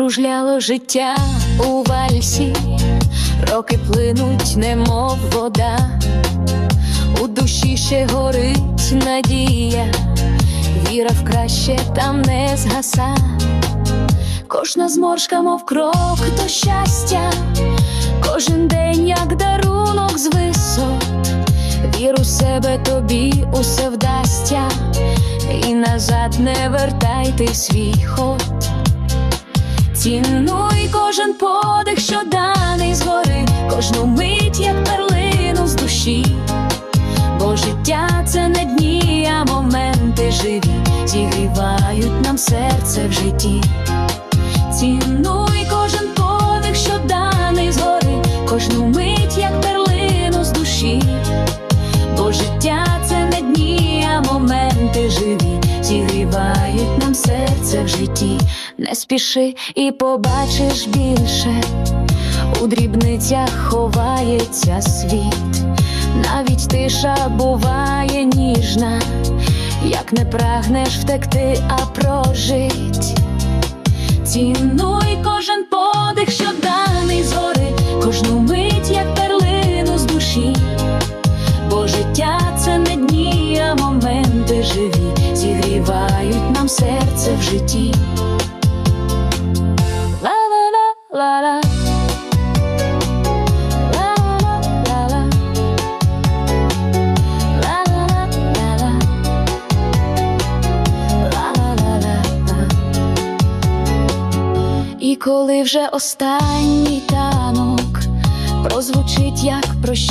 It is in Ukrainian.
кружляло життя у вальсі, роки плинуть, немов вода, у душі ще горить надія, віра в краще там не згаса, кожна зморшка, мов крок до щастя, кожен день, як дарунок з висот, вір у себе тобі усе вдасться, і назад не вертай свій ход. Цінуй кожен подих, що даний згори, кожну мить, як перлину з душі, бо життя це не дні, а моменти живі, зігрівають нам серце в житті. Цінуй кожен подих, що даний згори, кожну мить, як перлину з душі, бо життя це не дні, а моменти живі, зігрівають нам серце в житті. Не спіши і побачиш більше, у дрібницях ховається світ, навіть тиша буває ніжна, як не прагнеш втекти, а прожить. Цінуй кожен подих, що даний згори, кожну мить, як перлину з душі, бо життя це не дні, а моменти живі, зігрівають нам серце в житті. Ла-ла-ла-ла-ла. І коли вже останній танок прозвучить як прощання.